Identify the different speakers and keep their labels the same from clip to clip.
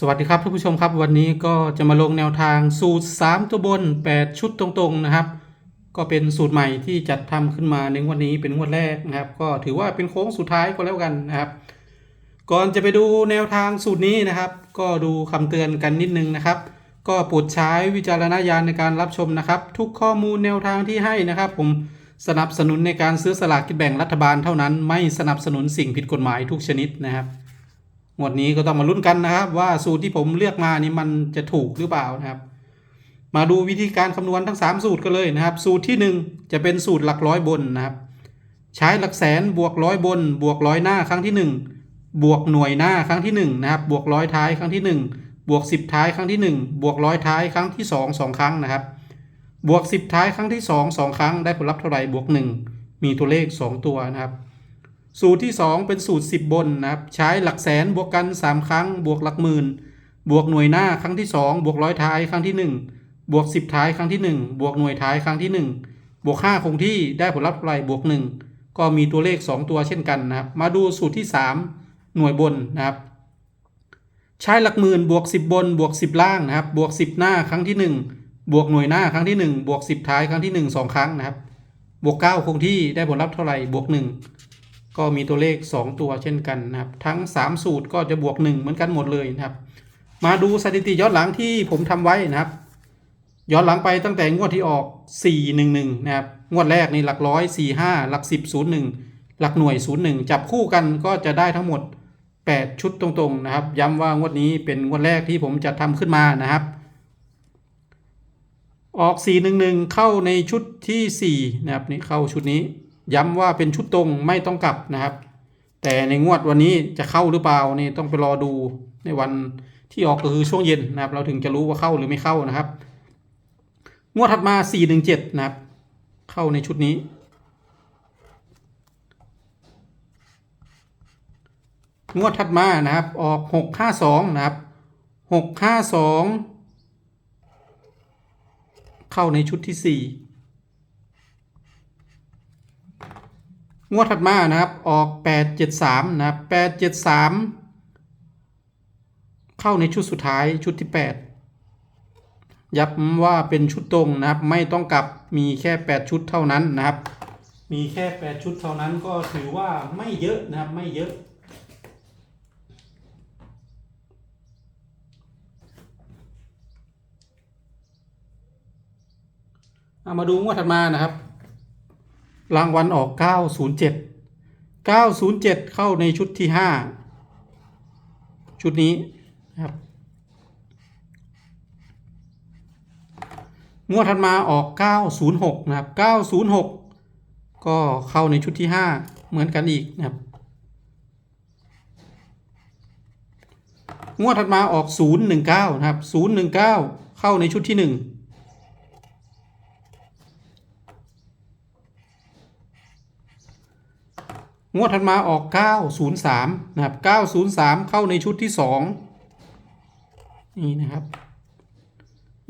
Speaker 1: สวัสดีครับท่านผู้ชมครับวันนี้ก็จะมาลงแนวทางสูตร 3 ตัวบน 8 ชุดตรงๆนะครับ ก็เป็นสูตรใหม่ที่จัดทำขึ้นมาในวันนี้เป็นงวดแรกนะครับ ก็ถือว่าเป็นโค้งสุดท้ายก็แล้วกันนะครับ ก่อนจะไปดูแนวทางสูตรนี้นะครับ ก็ดูคำเตือนกันนิดนึงนะครับ ก็โปรดใช้วิจารณญาณในการรับชมนะครับ ทุกข้อมูลแนวทางที่ให้นะครับ ผมสนับสนุนในการซื้อสลากกินแบ่งรัฐบาลเท่านั้น ไม่สนับสนุนสิ่งผิดกฎหมายทุกชนิดนะครับ งวดนี้ก็ต้องมาลุ้นกันนะครับ ว่าสูตรที่ผมเลือกมานี่มันจะถูกหรือเปล่านะครับ มาดูวิธีการคำนวณทั้ง 3 สูตรกันเลยนะครับ สูตรที่ 1 จะเป็นสูตรหลักร้อยบนนะครับ ใช้หลักแสนบวกร้อยบน บวกร้อยหน้าครั้งที่ 1 บวกหน่วยหน้าครั้งที่ 1 นะครับ บวกร้อยท้ายครั้งที่ 1 บวก 10 ท้ายครั้งที่ 1 บวกร้อยท้ายครั้งที่ 2 2 ครั้งนะครับ บวก 10 ท้ายครั้งที่ 2 2 ครั้งได้ผลลัพธ์เท่าไหร่บวก 1 มีตัวเลข 2 ตัวนะครับ สูตรที่ 2 เป็นสูตร 10 บนนะครับ ใช้หลักแสนบวกกัน 3 ครั้ง บวกหลักหมื่น บวกหน่วยหน้าครั้งที่ 2 บวกร้อยท้ายครั้งที่ 1 บวก 10 ท้ายครั้งที่ 1 บวกหน่วยท้ายครั้งที่ 1 บวก 5 คงที่ได้ผลลัพธ์เท่าไรบวก 1 ก็มีตัวเลข 2 ตัวเช่นกันนะครับ มาดูสูตรที่ 3 หน่วยบนนะครับ ใช้หลักหมื่นบวก 10 บน บวก 10 ล่างนะครับ บวก 10 หน้าครั้งที่ 1 บวกหน่วยหน้าครั้งที่ 1 บวก 10 ท้ายครั้งที่ 1 2 ครั้งนะครับ บวก 9 คงที่ได้ผลลัพธ์เท่าไหร่บวก 1 ก็มีตัวเลข 2 ตัวเช่นกันนะครับ ทั้ง 3 สูตรก็จะบวก 1 เหมือนกันหมดเลยนะครับ มาดูสถิติย้อนหลังที่ผมทำไว้นะครับ ย้อนหลังไปตั้งแต่งวดที่ออก 411 นะครับ งวดแรกนี่หลักร้อย 45 หลัก 10 01 หลักหน่วย 01 จับคู่กันก็จะได้ทั้งหมด 8 ชุดตรงๆนะครับ ย้ำว่างวดนี้เป็นงวดแรกที่ผมจะทำขึ้นมานะครับ ออก 411 เข้าในชุดที่ 4 นะครับนี่เข้าชุดนี้ ย้ำว่าเป็นชุดตรงไม่ต้องกลับนะครับ แต่ในงวดวันนี้จะเข้าหรือเปล่านี่ต้องไปรอดูในวันที่ออกก็คือช่วงเย็นนะครับ เราถึงจะรู้ว่าเข้าหรือไม่เข้านะครับ งวดถัดมา 417 นะครับ เข้าในชุดนี้ งวดถัดมานะครับ ออก 652 นะครับ 652 เข้าในชุดที่ 4 งวดถัดมานะครับ ออก 873 นะครับ 873 เข้าในชุดสุดท้ายชุดที่ 8ย้ำว่าเป็นชุดตรงนะครับ ไม่ต้องกลับมีแค่ 8 ชุดเท่านั้นนะครับ มีแค่ 8 ชุดเท่านั้นก็ถือว่าไม่เยอะนะครับ ไม่เยอะเอามาดูงวดถัดมานะครับ รางวัลออก 907 907 เข้าในชุดที่ 5 ชุดนี้นะครับ งวดถัดมาออก 906 นะครับ 906 ก็เข้าในชุดที่ 5 เหมือนกันอีกนะครับ งวดถัดมาออก 019 นะครับ 019 เข้าในชุดที่ 1 งวดถัดมาออก 903 นะครับ 903 เข้าในชุดที่ 2 นี่นะครับ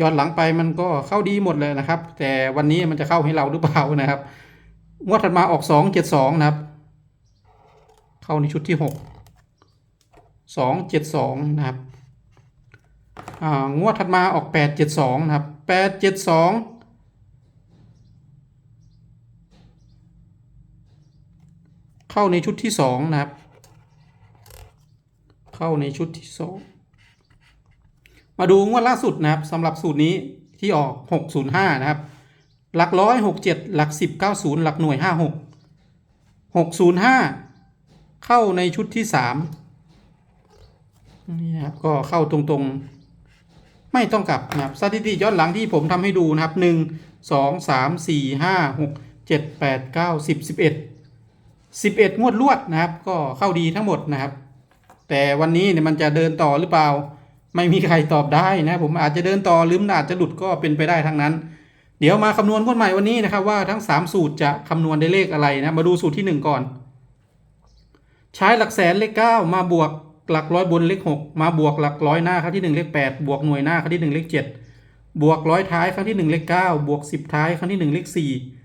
Speaker 1: ย้อนหลังไปมันก็เข้าดีหมดเลยนะครับ แต่วันนี้มันจะเข้าให้เราหรือเปล่านะครับงวดถัดมาออก 272 นะครับ เข้าในชุดที่ 6 272 นะครับงวดถัดมาออก 872 นะครับ 872 เข้าในชุดที่สองนะครับ เข้าในชุดที่สองมาดูงวดล่าสุดนะครับสำหรับสูตรนี้ที่ออก 605 นะครับ หลักร้อยหกเจ็ดหลักสิบเก้าศูนย์หลักหน่วยห้าหกหกศูนย์ห้าเข้าในชุดที่สามนี่นะครับก็เข้าตรงๆ ไม่ต้องกลับนะครับสถิติย้อนหลังที่ผมทำให้ดูนะครับหนึ่งสองสามสี่ห้าหกเจ็ดแปดเก้าสิบสิบเอ็ด 11 งวดลวดนะครับ ก็เข้าดีทั้งหมดนะครับ แต่วันนี้เนี่ยมันจะเดินต่อหรือเปล่า ไม่มีใครตอบได้นะผมอาจจะเดินต่อหรือมันอาจจะหลุดก็เป็นไปได้ทั้งนั้น เดี๋ยวมาคำนวณงวดใหม่วันนี้นะครับ ว่าทั้ง 3 สูตรจะคำนวณได้เลขอะไรนะ มาดูสูตรที่ 1 ก่อน ใช้หลักแสนเลข 9 มาบวกหลักร้อยบนเลข 6 มาบวกหลักร้อยหน้าครั้งที่ 1 เลข 8 บวกหน่วยหน้าครั้งที่ 1 เลข 7 บวกร้อยท้ายครั้งที่ 1 เลข 9 บวก 10 ท้ายครั้งที่ 1 เลข 4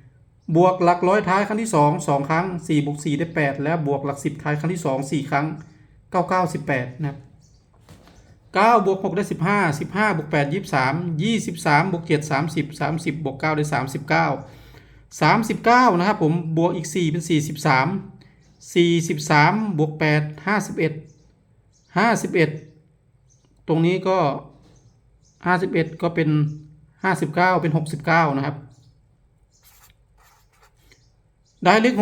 Speaker 1: บวกหลักร้อยท้ายครั้งที่สองสองครั้งสี่บวกสี่ได้แปดแล้วบวกหลักสิบท้ายครั้งที่สองสี่ครั้งเก้าเก้าสิบแปดนะครับ9บวก6ได้ 15 15บวก8 23 23บวก7 30 30บวก9ได้ 39 39 นะครับผมบวกอีก 4 เป็น 43 43บวก8 51 51 ตรงนี้ก็ 51 ก็เป็น 59 เป็น 69 นะครับ ได้เลข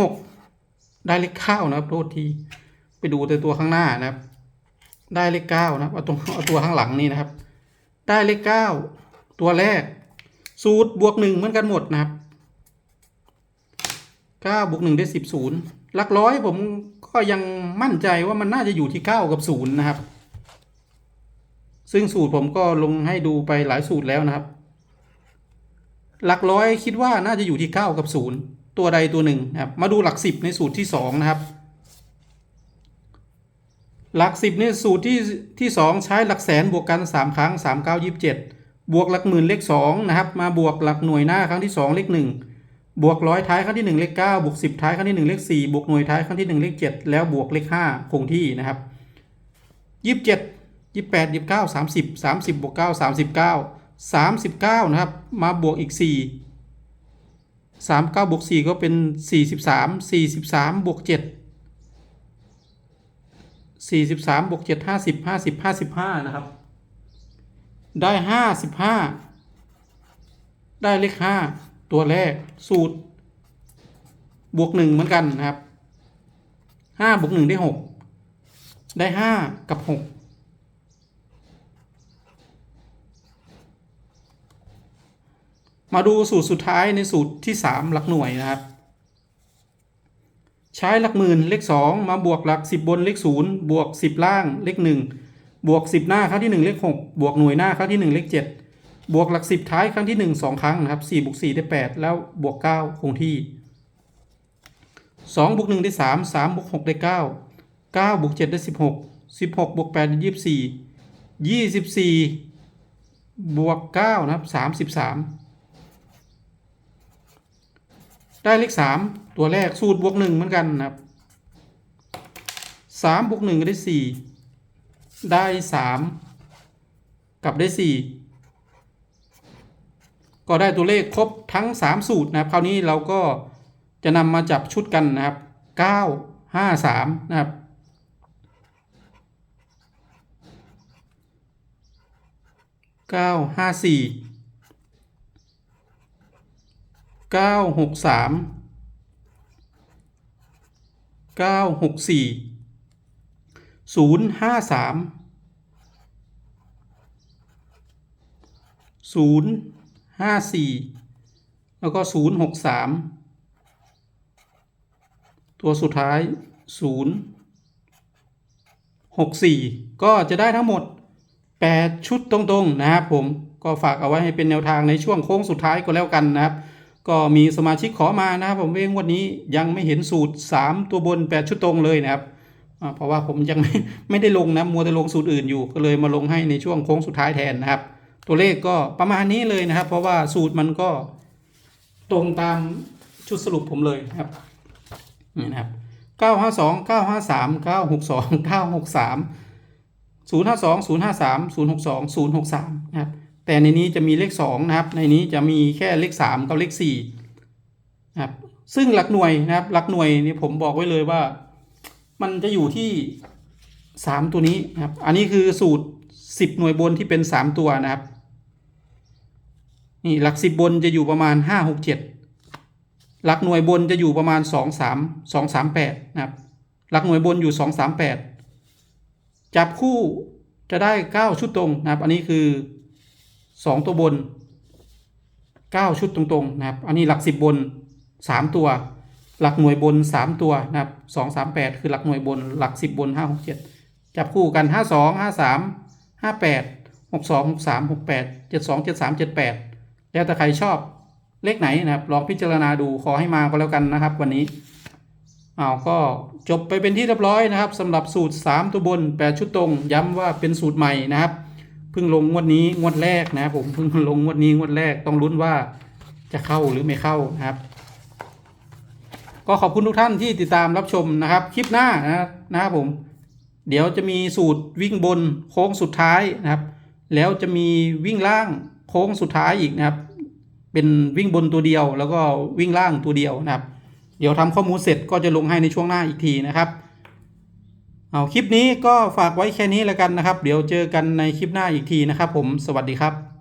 Speaker 1: 6ได้เลข9นะครับโทษทีไปดูแต่ตัวข้างหน้านะครับ ได้เลขเก้านะครับเอาตรงเอาตัวข้างหลังนี่นะครับ ได้เลขเก้าตัวแรก สูตรบวกหนึ่งเหมือนกันหมดนะครับเก้าบวกหนึ่งได้สิบศูนย์หลักร้อยผมก็ยังมั่นใจว่ามันน่าจะอยู่ที่เก้ากับศูนย์นะครับ ซึ่งสูตรผมก็ลงให้ดูไปหลายสูตรแล้วนะครับ หลักร้อยคิดว่าน่าจะอยู่ที่เก้ากับศูนย์ ตัวใดตัวหนึ่งนะครับ มาดูหลักสิบในสูตรที่สองนะครับ หลักสิบนี่สูตรที่ที่สองใช้หลักแสนบวกกันสามครั้งสามเก้ายี่สิบเจ็ดบวกหลักหมื่นเลขสองนะครับ มาบวกหลักหน่วยหน้าครั้งที่สองเลขหนึ่งบวกร้อยท้ายครั้งที่หนึ่งเลขเก้าบวกสิบท้ายครั้งที่หนึ่งเลขสี่บวกหน่วยท้ายครั้งที่หนึ่งเลขเจ็ดแล้วบวกเลขห้าคงที่นะครับยี่สิบเจ็ดยี่สิบแปดยี่สิบเก้าสามสิบสามสิบบวกเก้าสามสิบเก้าสามสิบเก้านะครับ มาบวกอีกสี่ สามเก้าบวกสี่ก็เป็นสี่สิบสามสี่สิบสามบวกเจ็ดสี่สิบสามบวกเจ็ดห้าสิบห้าสิบห้าสิบห้านะครับ ได้ห้าสิบห้าได้เลขห้าตัวแรกสูตร บวกหนึ่งเหมือนกันนะครับห้าบวกหนึ่งได้หกได้ห้ากับหก มาดูสูตรสุดท้ายในสูตรที่ 3 หลักหน่วยนะครับ ใช้หลักหมื่นเลข 2 มาบวกหลัก 10 บนเลข 0 บวก 10 ล่างเลข 1 บวก 10 หน้าครั้งที่ 1 เลข 6 บวกหน่วยหน้าครั้งที่ 1 เลข 7 บวกหลัก 10 ท้ายครั้งที่ 1 2 ครั้งนะครับ4บวก4ได้ 8 แล้วบวก 9 คงที่2บวก1ได้ 3 3บวก6ได้ 9 9บวก7ได้ 16 16บวก8ได้24 24บวก9นะครับ33 ได้เลขสามตัวแรกสูตรบวกหนึ่งเหมือนกันนะครับสามบวกหนึ่งก็ได้สี่ได้สามกับได้สี่ก็ได้ตัวเลขครบทั้ง 3 สูตรนะครับ คราวนี้เราก็จะนำมาจับชุดกันนะครับ 9 5 3 นะครับเก้าห้าสี่ เก้าหกสามเก้าหกสี่ศูนย์ห้าสามศูนย์ห้าสี่แล้วก็ศูนย์หกสามตัวสุดท้ายศูนย์หกสี่ก็จะได้ทั้งหมด8ชุดตรงๆนะครับผมก็ฝากเอาไว้ให้เป็นแนวทางในช่วงโค้งสุดท้ายก็แล้วกันนะครับ ก็มีสมาชิกขอมานะครับผมเองวันนี้ยังไม่เห็นสูตร 3 ตัวบน 8 ชุดตรงเลยนะครับเพราะว่าผมยังไม่ไม่ได้ลงนะมัวแต่ลงสูตรอื่นอยู่ก็เลยมาลงให้ในช่วงโค้งสุดท้ายแทนนะครับ ตัวเลขก็ประมาณนี้เลยนะครับ เพราะว่าสูตรมันก็ตรงตามชุดสรุปผมเลยนะครับนี่นะครับ 952 953 962 963ศูนย์ห้าสองศูนย์ห้าสามศูนย์หกสองศูนย์หกสามนะครับ แต่ในนี้จะมีเลขสองนะครับ ในนี้จะมีแค่เลขสามกับเลขสี่นะครับ ซึ่งหลักหน่วยนะครับ หลักหน่วยนี่ผมบอกไว้เลยว่า มันจะอยู่ที่สามตัวนี้นะครับ อันนี้คือสูตรสิบหน่วยบนที่เป็นสามตัวนะครับ นี่หลักสิบบนจะอยู่ประมาณห้าหกเจ็ดหลักหน่วยบนจะอยู่ประมาณสองสามสองสามแปดนะครับ หลักหน่วยบนอยู่สองสามแปดจับคู่จะได้ 9 ชุดตรงนะครับ อันนี้คือ 2ตัวบน9ชุดตรงๆนะครับ อันนี้หลัก10บน3ตัว หลักหน่วยบน3ตัวนะครับ2 3 8คือหลักหน่วยบน หลัก10บน5 6 7จับคู่กัน5 2 5 3 5 8 6 2 6 3 6 8 7 2 7 3 7 8แล้วแต่ใครชอบเลขไหนนะครับ ลองพิจารณาดูขอให้มาก็แล้วกันนะครับ วันนี้เอ้าก็จบไปเป็นที่เรียบร้อยนะครับสำหรับสูตร 3 ตัวบน 8 ชุดตรง ย้ำว่าเป็นสูตรใหม่นะครับ เพิ่งลงงวดนี้งวดแรกนะผมเพิ่งลงงวดนี้งวดแรกต้องลุ้นว่าจะเข้าหรือไม่เข้านะครับ ก็ขอบคุณทุกท่านที่ติดตามรับชมนะครับ คลิปหน้านะนะครับผม เดี๋ยวจะมีสูตรวิ่งบนโค้งสุดท้ายนะครับ แล้วจะมีวิ่งล่างโค้งสุดท้ายอีกนะครับ เป็นวิ่งบนตัวเดียว แล้วก็วิ่งล่างตัวเดียวนะครับ เดี๋ยวทำข้อมูลเสร็จก็จะลงให้ในช่วงหน้าอีกทีนะครับ เอาคลิปนี้ก็ฝากไว้แค่นี้แล้วกันนะครับ เดี๋ยวเจอกันในคลิปหน้าอีกทีนะครับผมสวัสดีครับ